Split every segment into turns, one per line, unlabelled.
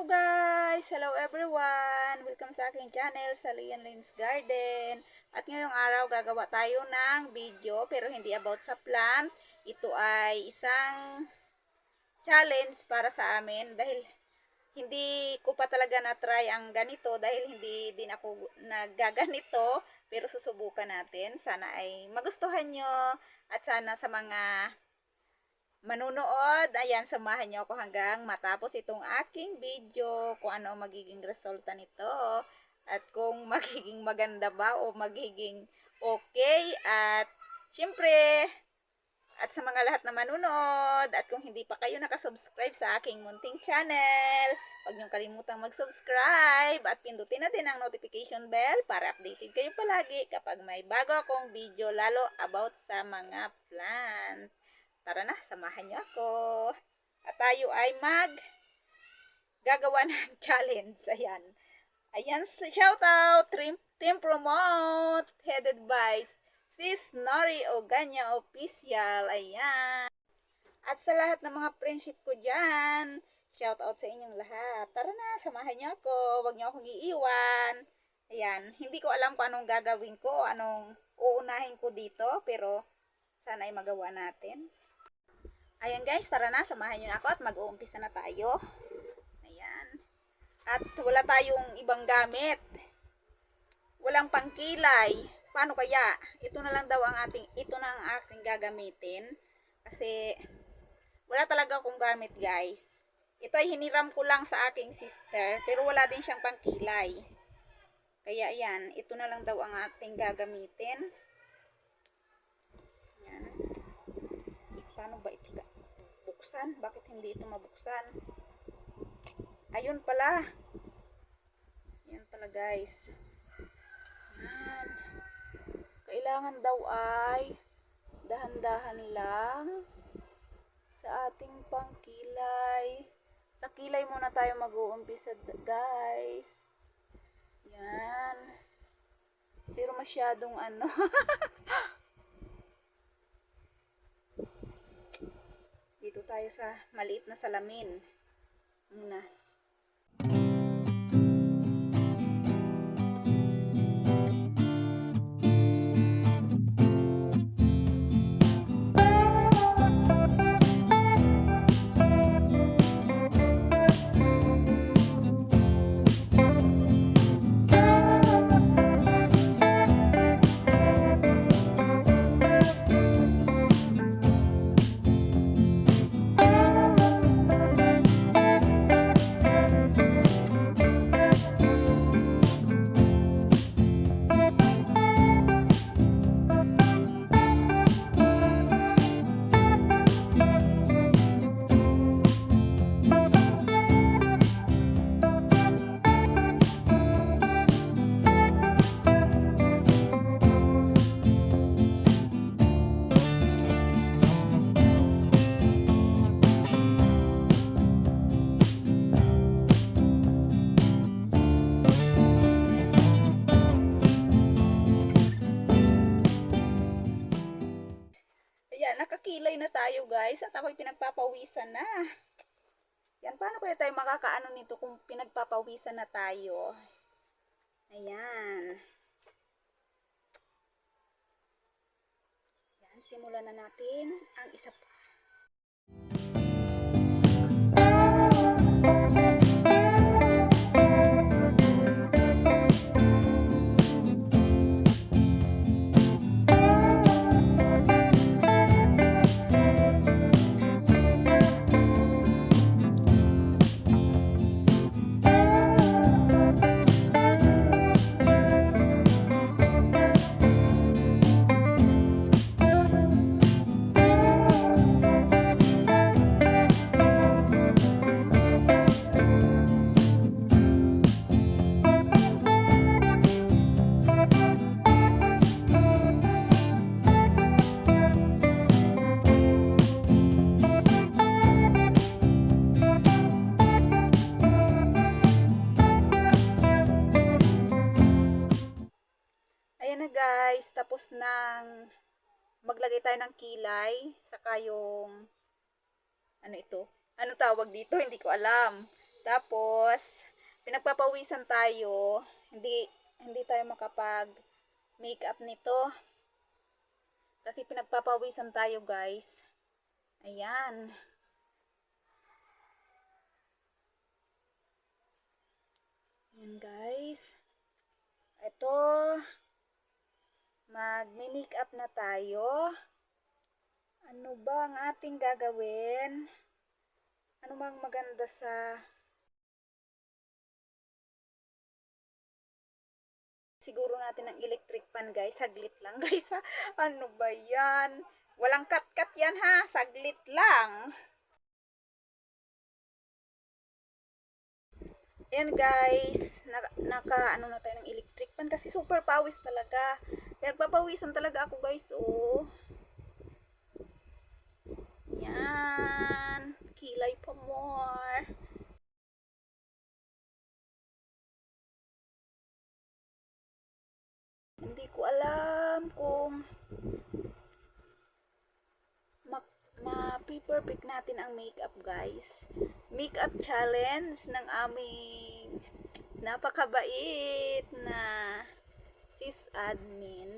Guys! Hello everyone! Welcome sa aking channel sa Lian Lynn's Garden. At ngayong araw gagawa tayo ng video pero hindi about sa plant. Ito ay isang challenge para sa amin dahil hindi ko pa talaga na-try ang ganito dahil hindi din ako nagaganito pero susubukan natin. Sana ay magustuhan nyo at sana sa mga manunood, ayan, samahan niyo ako hanggang matapos itong aking video kung ano magiging resulta nito at kung magiging maganda ba o magiging okay at syempre at sa mga lahat na manunod at kung hindi pa kayo nakasubscribe sa aking munting channel, huwag niyong kalimutang mag-subscribe at pindutin na din ang notification bell para updated kayo palagi kapag may bago akong video lalo about sa mga plant. Tara na, samahan niyo ako. At tayo ay mag gagawa ng challenge. Ayan. Ayan, shout out, Team, team Promote, headed by Sis Nori Oganya Official. Ayan. At sa lahat ng mga friendship ko dyan, shout out sa inyong lahat. Tara na, samahan niyo ako. Huwag niyo akong iiwan. Ayan, hindi ko alam kung anong gagawin ko, anong uunahin ko dito, pero sana ay magawa natin. Ayan guys, tara na, samahan nyo na ako at mag-uumpisa na tayo. Ayan. At wala tayong ibang gamit. Walang pangkilay. Paano kaya? Ito na lang daw ang ating, ito na ang ating gagamitin. Kasi, wala talaga akong gamit guys. Ito ay hiniram ko lang sa aking sister, pero wala din siyang pangkilay. Kaya yan, ito na lang daw ang ating gagamitin. Yan. Paano ba ito ga- buksan? Bakit hindi ito mabuksan? Ayun pala. Yan pala guys. Yan. Kailangan daw ay dahan-dahan lang sa ating pangkilay. Sa kilay muna tayo mag-uumpisa guys. Yan. Pero masyadong ano. Dito tayo sa maliit na salamin. Muna. Nakakilay na tayo guys at ako'y pinagpapawisan na. Yan, paano kaya tayo makakaano nito kung pinagpapawisan na tayo? Ayan. Yan, simulan na natin ang isa tapos nang maglagay tayo ng kilay, saka yung ano ito? Ano tawag dito? Hindi ko alam. Tapos, pinagpapawisan tayo. Hindi, hindi tayo makapag makeup nito. Kasi pinagpapawisan tayo guys. Ayan. Ayan guys. Ito, mag-make up na tayo. Ano ba ang ating gagawin? Ano bang maganda sa siguro natin ng electric pan guys. Saglit lang guys ha. Ano ba yan? Walang cut-cut yan ha. Saglit lang. Ayan guys. Naka, ano na tayo ng electric pan kasi super pawis talaga. Pinagpapawisan talaga ako guys. Oh. Yan. Kilay pa more. Hindi ko alam kung ma- ma-perfect natin ang makeup guys. Makeup challenge ng aming napakabait na sis admin.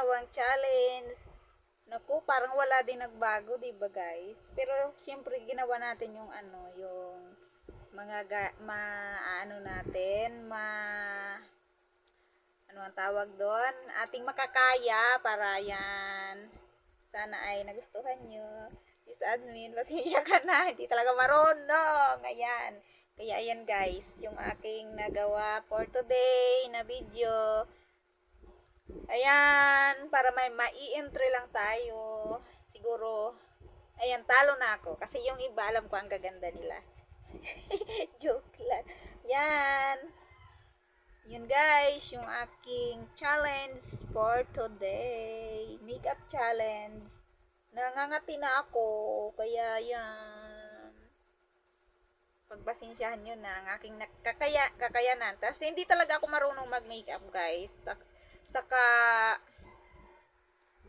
Ginawang challenge. Naku, parang wala din nagbago, 'di ba, guys? Pero siyempre ginawa natin yung ano, yung mga ga, ma ano natin, ma ano ang tawag doon? Ating makakaya para yan. Sana ay nagustuhan nyo. Sis admin, pasensya ka na. Hindi talaga marunong. Ayan. Kaya ayan guys, yung aking nagawa for today na video. Ayan, para may mai-entry lang tayo. Siguro, ayan, talo na ako. Kasi yung iba, alam ko ang gaganda nila. Joke lang. Yan. Yun guys, yung aking challenge for today. Makeup challenge. Nangangati na ako. Kaya yan. Pagpasensyahan nyo na ang aking nakakaya, kakayanan. Tapos hindi talaga ako marunong mag-makeup guys. Saka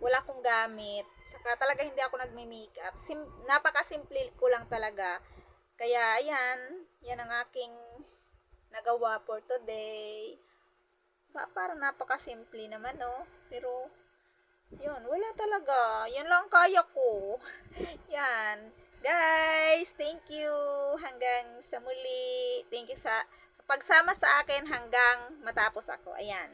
wala akong gamit. Saka talaga hindi ako nagme-makeup. Sim- napaka-simple ko lang talaga. Kaya ayan, yan ang aking nagawa for today. Ba, parang napaka-simple naman, no? Pero, yun, wala talaga. Yan lang kaya ko. yan. Guys, thank you. Hanggang sa muli. Thank you sa pagsama sa akin hanggang matapos ako. Ayan.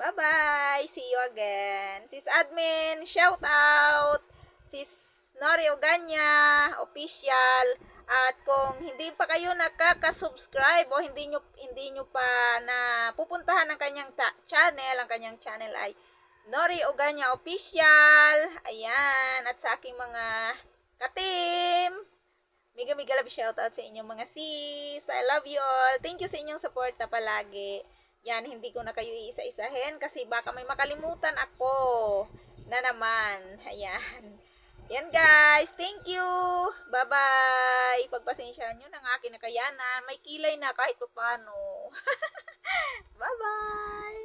Bye-bye. See you again. Sis Admin, shout out. Sis Nori Oganya, official. At kung hindi pa kayo nakaka-subscribe o hindi nyo, hindi nyo pa na pupuntahan ang kanyang channel, ang kanyang channel ay Nori Oganya Official. Ayan. At sa aking mga katim. Mega mega love shoutout sa inyong mga sis. I love you all. Thank you sa inyong suporta palagi. Yan, hindi ko na kayo iisa-isahin kasi baka may makalimutan ako na naman. Ayan. Yan guys, thank you. Bye-bye. Pagpasensyahan nyo ng akin na kaya na may kilay na kahit pa paano. Bye-bye.